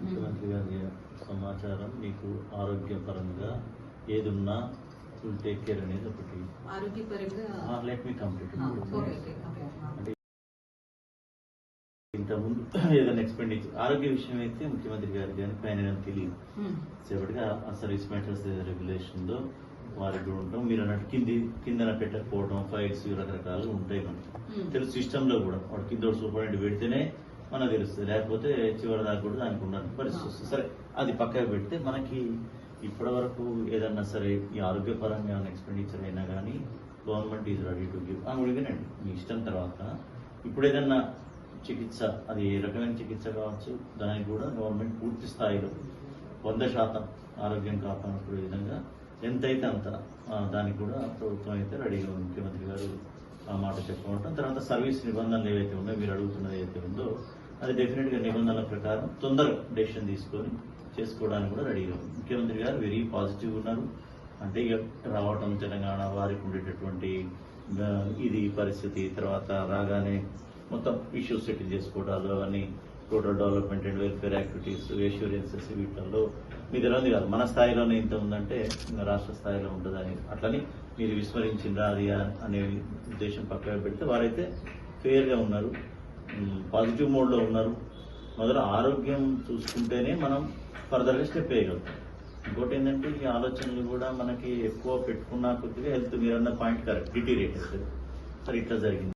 ముఖ్యమంత్రి గారి సమాచారం మీకు ఆరోగ్యపరంగా ఏది ఉన్నా విల్ టేక్ కేర్ అనేది ఒకటి. ఆరోగ్యపరంగా లెట్ మీ కంప్లీట్ అంటే ఇంతకుముందు ఏదైనా ఎక్స్పెండిచర్ ఆరోగ్య విషయం అయితే ముఖ్యమంత్రి గారి కానీ పైన తెలియదు. సేపటిగా ఆ సర్వీస్ మ్యాటర్స్ రెగ్యులేషన్లో వారికి కూడా ఉంటాం. మీరు అన్నట్టు కింది కిందన పెట్టకపోవడం ఫైల్స్ రకరకాలు ఉంటాయి మనకి. ఉమ్. తెలుసు సిస్టమ్లో కూడా. వాడు కింద సూపరింటెండెంట్ పెడితేనే మనకు తెలుస్తుంది. లేకపోతే చివరి దాకా కూడా దానికి ఉండడానికి పరిస్థితి వస్తుంది. సరే అది పక్కకు పెడితే మనకి ఇప్పటి వరకు ఏదన్నా సరే ఈ ఆరోగ్యపరంగా ఏమైనా ఎక్స్పెండిచర్ అయినా కానీ government is ready to give అడిగినండి మీ ఇష్టం తర్వాత. ఇప్పుడు ఏదన్నా చికిత్స అది ఏ రకమైన చికిత్స కావచ్చు దానికి కూడా గవర్నమెంట్ పూర్తి స్థాయిలో వంద శాతం ఆరోగ్యం కాపాడుకునే విధంగా ఎంతైతే అంత దానికి కూడా ప్రభుత్వం అయితే రెడీగా ముఖ్యమంత్రి గారు ఆ మాట చెప్పుకుంటాం తర్వాత సర్వీస్ నిబంధనలు ఏవైతే ఉన్నాయో మీరు అడుగుతున్నది ఏదైతే ఉందో అది డెఫినెట్గా నిబంధనల ప్రకారం తొందరగా డెసిషన్ తీసుకొని చేసుకోవడానికి కూడా రెడీగా ఉంది. ముఖ్యమంత్రి గారు వెరీ పాజిటివ్ ఉన్నారు. అంటే ఇక రావటం తెలంగాణ వారికి ఉండేటటువంటి ఇది పరిస్థితి తర్వాత రాగానే మొత్తం ఇష్యూస్ సెటిల్ చేసుకోవడాలు అవన్నీ total development and welfare activities assurances వీటిల్లో మీ తెలియదు కాదు. మన స్థాయిలోనే ఇంత ఉందంటే రాష్ట్ర స్థాయిలో ఉంటుందని అట్లని మీరు విస్మరించిందా అది అనే ఉద్దేశం పక్కన పెడితే వారైతే ఫెయిర్గా ఉన్నారు. పాజిటివ్ మోడ్లో ఉన్నారు. మొదలు ఆరోగ్యం చూసుకుంటేనే మనం ఫర్దర్గా స్టెప్ వేయగలుగుతాం. ఇంకోటి ఏంటంటే ఈ ఆలోచనలు కూడా మనకి ఎక్కువ పెట్టుకున్న కొద్దిగా హెల్త్ మీరు అన్న పాయింట్ కరెక్ట్ డిటీరేట్ అవుతుంది సరే ఇట్లా జరిగింది.